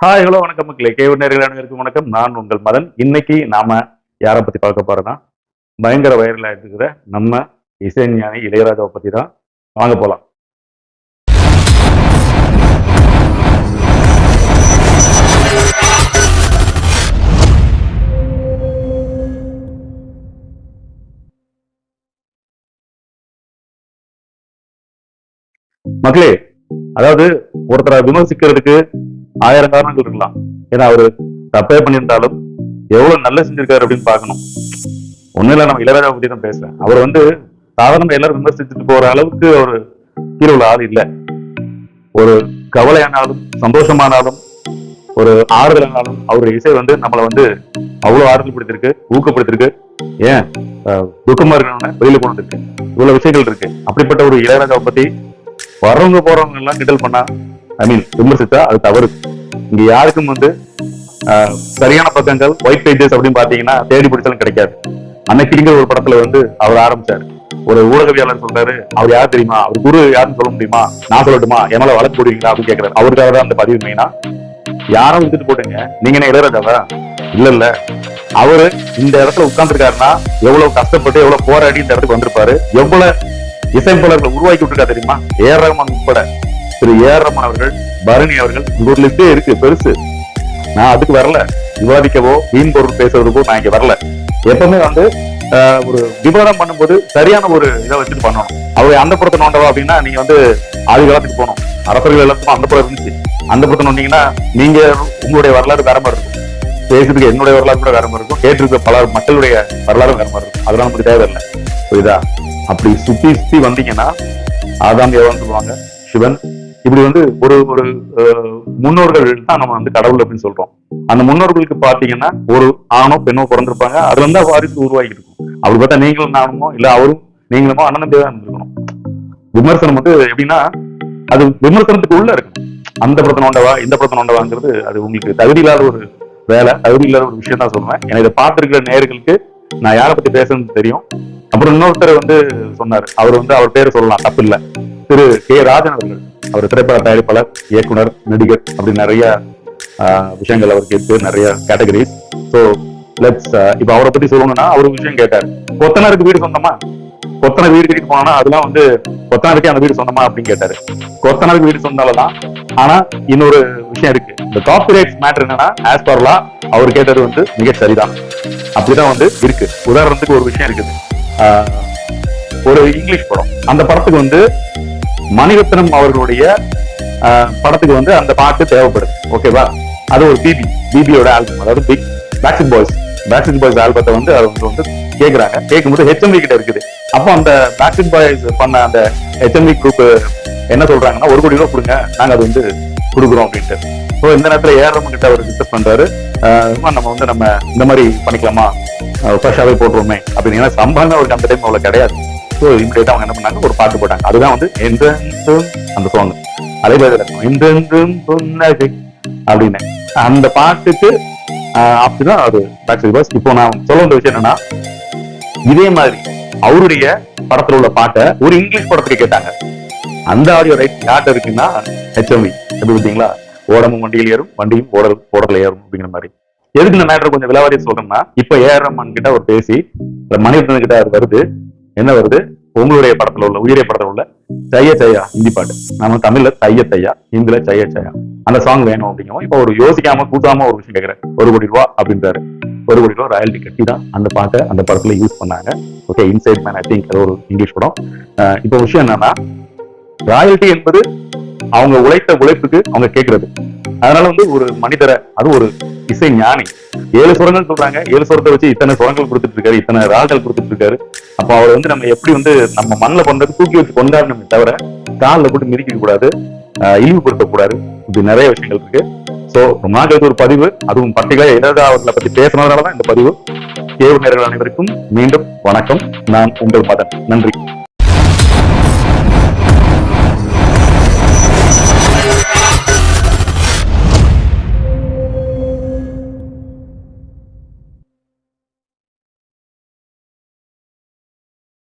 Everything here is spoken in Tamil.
ஹாய் ஹலோ வணக்கம் மக்களே. கேவு நேரில் அனைவருக்கும் வணக்கம். நான் உங்கள் மதன். இன்னைக்கு நாம யாரை பத்தி பார்க்க போறோம்னா பயங்கர வைரலா இருக்கிற நம்ம இசைஞானி இளையராஜாவை பத்தி தான் வாங்க போலாம். மக்களே அதாவது ஒருத்தரை விமர்சிக்கிறதுக்கு ஆயிரம் காரணங்கள் இருக்கலாம். ஏன்னா அவரு தப்பே பண்ணியிருந்தாலும் எவ்வளவு நல்ல செஞ்சிருக்காரு அப்படின்னு பார்க்கணும். ஒண்ணும் இல்ல நம்ம இளையராஜா பத்தி தான் பேசுறேன். அவர் வந்து சாதாரண எல்லாரும் விமர்சிச்சுட்டு போற அளவுக்கு ஒரு கீழே உள்ள ஆள் இல்ல. ஒரு கவலையானாலும் சந்தோஷமானாலும் ஒரு ஆறுதலானாலும் அவருடைய இசை வந்து நம்மளை வந்து அவ்வளவு ஆறுதல் படுத்திருக்கு ஊக்கப்படுத்திருக்கு ஏன் துக்கமா இருக்கணும்னு வெளியில கொண்டு இருக்கு இவ்வளவு விஷயங்கள் இருக்கு. அப்படிப்பட்ட ஒரு இளையராஜாவை பத்தி வர்றவங்க போறவங்க எல்லாம் கிண்டல் பண்ணா ஐ மீன் விமர்சித்தா அது தவறு. இங்க யாருக்கும் வந்து ஆஹ், சரியான பக்கங்கள் ஒயிட் பேஜஸ் அப்படின்னு பாத்தீங்கன்னா தேடி பிடிச்சாலும் கிடைக்காது. அன்னைக்குங்கிற ஒரு படத்துல வந்து அவர் ஆரம்பிச்சாரு. ஒரு ஊடகவியாளர் சொல்றாரு அவர் யார் தெரியுமா? அவர் குரு யாருன்னு சொல்ல முடியுமா? நான் சொல்லட்டுமா? என் மேல வழக்கு போடுவீங்களா? அப்படின்னு கேக்குறாரு. அவருக்காக தான் அந்த பதிவு மெயினா. யாரும் விட்டுட்டு போட்டுங்க. நீங்க என்ன இளையராஜாவா? இல்ல இல்ல. அவரு இந்த இடத்துல உட்கார்ந்துருக்காருன்னா எவ்வளவு கஷ்டப்பட்டு எவ்வளவு போராடி இந்த இடத்துக்கு வந்திருப்பாரு? எவ்வளவு இசைப்பாளர்களை உருவாக்கி விட்டுருக்கா தெரியுமா? ஏர் ரகமான் உட்பட. திரு ஏஆர் ரஹ்மான் அவர்கள் பரணி அவர்கள் உங்க லிஸ்டே இருக்கு பெருசு. நான் அதுக்கு வரல. விவாதிக்கவோ வீண் பொருள் பேசுறதுக்கோ நான் இங்க வரல. எப்பவுமே வந்து ஒரு விவாதம் பண்ணும்போது சரியான ஒரு இதை வச்சுட்டு பண்ணணும். அவர் அந்த புறத்தை நோண்டவா அப்படின்னா நீங்க வந்து ஆதி காலத்துக்கு போகணும். அரசர்கள் எல்லாத்துக்கும் அந்த புறம் இருந்துச்சு. அந்த புறத்தை நோண்டீங்கன்னா நீங்க உங்களுடைய வரலாறு வேற மாதிரி இருக்கும். பேசுறதுக்கு என்னுடைய வரலாறு கூட வேற மாதிரி இருக்கும். கேட்டிருக்க பல மக்களுடைய வரலாறு வேற மாதிரி இருக்கும். அதெல்லாம் நமக்கு தேவையில்லை. புரியுதா? அப்படி சுத்தி சுத்தி வந்தீங்கன்னா ஆதாம் ஏவான்னு சொல்லுவாங்க? சிவன் இப்படி வந்து ஒரு ஒரு முன்னோர்கள் தான் நம்ம வந்து கடவுள் அப்படின்னு சொல்றோம். அந்த முன்னோர்களுக்கு பாத்தீங்கன்னா ஒரு ஆணோ பெண்ணோ பிறந்திருப்பாங்க. அதுல இருந்தா வாரிசு உருவாகிட்டு இருக்கும். அப்படி பார்த்தா நீங்களும் நானுமோ இல்ல அவரும் நீங்களுமோ அண்ணன் தம்பியா இருந்திருக்கணும். விமர்சனம் வந்து எப்படின்னா அது விமர்சனத்துக்கு உள்ள இருக்கு. அந்த படத்தை நோண்டவா இந்த படத்தை நோண்டவாங்கிறது அது உங்களுக்கு தகுதி இல்லாத ஒரு வேலை தகுதி இல்லாத ஒரு விஷயம் தான் சொல்லுவேன். ஏன்னா இதை பார்த்துருக்கிற நேயர்களுக்கு நான் யாரை பத்தி பேசுறது தெரியும். அப்புறம் இன்னொருத்தர் வந்து சொன்னார். அவர் வந்து அவர் பேர் சொல்லலாம் தப்பு இல்ல. திரு கே ராஜன் அவர்கள். அவர் திரைப்பட தயாரிப்பாளர் இயக்குனர் நடிகர் அப்படி நிறைய விஷயங்கள் அவருக்கு இருக்கு நிறைய கேட்டகரிஸ் ஸோ லெட்ஸ் இப்போ அவரை பத்தி சொல்லணும்னா அவர் விஷயம் கேட்டார். கொத்தனருக்கு வீடு சொந்தமா? கொத்தனை வீடு கட்டிட்டு போனா அதெல்லாம் வந்து கொத்தனாருக்கே அந்த வீடு சொந்தமா அப்படின்னு கேட்டாரு. கொத்தனாருக்கு வீடு சொந்தாலதான் ஆனா இன்னொரு விஷயம் இருக்கு. இந்த காப்பிரைட்ஸ் மேட்டர் என்னன்னா ஆஸ் பர் லா அவர் கேட்டது வந்து மிக சரிதான். அப்படிதான் வந்து இருக்கு. உதாரணத்துக்கு ஒரு விஷயம் இருக்குது. ஆஹ், ஒரு இங்கிலீஷ் படம். அந்த படத்துக்கு வந்து மணிரத்னம் அவர்களுடைய படத்துக்கு வந்து அந்த பாட்டு தேவைப்படுது. ஓகேவா அது ஒரு பிபி பிபியோட ஆல்பம் அதாவது big Backstreet Boys Backstreet Boys ஆல்பத்தை வந்து அவங்க வந்து கேக்குறாங்க. கேட்கும்போது ஹெச்எம்வி கிட்ட இருக்குது. அப்போ அந்த பேக்ஸிட் பாய்ஸ் பண்ண அந்த ஹெச்எம்வி குரூப் என்ன சொல்றாங்கன்னா ஒரு கோடி ரூபா கொடுங்க நாங்க அது வந்து கொடுக்குறோம் அப்படின்ட்டு. ஸோ இந்த நேரத்துல ஏஆர்எம் கிட்ட அவர் டிஸ்கஸ் பண்றாரு. ஆஹ் நம்ம வந்து நம்ம இந்த மாதிரி பண்ணிக்கலாமா? ஃப்ரெஷ்ஷாகவே போட்டுருவோமே அப்படின்னு. ஏன்னா சம்பளம் அவருக்கு அந்த டைம் அவ்வளோ கிடையாது. ஸோ இம்மிடியா அவங்க என்ன பண்ணாங்க? ஒரு பாட்டு போட்டாங்க. அதுதான் வந்து என்றென்றும் அந்த சாங் அதே மாதிரி இருக்கும். என்றென்றும் புன்னகை அப்படின்னு. அந்த பாட்டுக்கு அப்படிதான் அது பேக்ஸிட் பாய்ஸ் இப்போ நான் சொல்ல வந்த விஷயம் என்னன்னா இதே மாதிரி அவருடைய படத்துல உள்ள பாட்டை ஒரு இங்கிலீஷ் படத்துக்கு கேட்டாங்க. அந்த ஆடியோ ரைட் யார்ட்ட இருக்குன்னா ஹெச்எம்இ எப்படி பார்த்தீங்களா? ஓடமும் வண்டியில் ஏறும் வண்டியும் ஓடல் ஓடல ஏறும் அப்படிங்கிற மாதிரி. எதுக்கு இந்த மேட்டர் கொஞ்சம் விலாவாரியா சொல்றேன்னா இப்ப ஏஆர் ரஹ்மான் கிட்ட அவர் பேசி மணிரத்னம் கிட்ட அது வருது. என்ன வருது? உங்களுடைய படத்துல உள்ள உயிரிய படத்துல உள்ள சைய சையா ஹிந்தி பாட்டு. நம்ம தமிழ்ல தைய சையா ஹிந்தில சைய சையா. அந்த சாங் வேணும் அப்படிங்கவும் இப்ப ஒரு யோசிக்காம கூட்டாம ஒரு விஷயம் கேட்கிறேன் ஒரு கோடி ரூபா அப்படின்றாரு. ஒரு கோடி ரூபா ராயல்டி கட்டி தான் அந்த பாட்டை அந்த படத்துல யூஸ் பண்ணாங்க. Okay Inside Man I think அது ஒரு இங்கிலீஷ் படம். அஹ் இப்போ விஷயம் என்னன்னா ராயல்டி என்பது அவங்க உழைத்த உழைப்புக்கு அவங்க கேட்கறது அதனால வந்து ஒரு மனிதரை அது ஒரு இசை ஞானி. ஏழு சுரங்கள் சொல்றாங்க. ஏழு சுரத்தை வச்சு இத்தனை சுரங்கள் கொடுத்துட்டு இருக்காரு இத்தனை ராகங்கள் கொடுத்துட்டு இருக்காரு. அப்போ அவர் வந்து நம்ம எப்படி வந்து நம்ம மண்ணில் பண்றது தூக்கி வச்சு கொண்டாடணுமே தவிர காலில் போட்டு மிதிக்க கூடாது ஆஹ் இழிவுபடுத்த கூடாது. இப்படி நிறைய விஷயங்கள் இருக்கு. சோ ரொம்ப நாள் ஒரு பதிவு. அதுவும் பர்டிகுலர் எதாவது அவர்களை பத்தி பேசுனதுனால தான் இந்த பதிவு. தேர்வு நேர்கள் அனைவருக்கும் மீண்டும் வணக்கம். நான் உங்கள் மதன். நன்றி.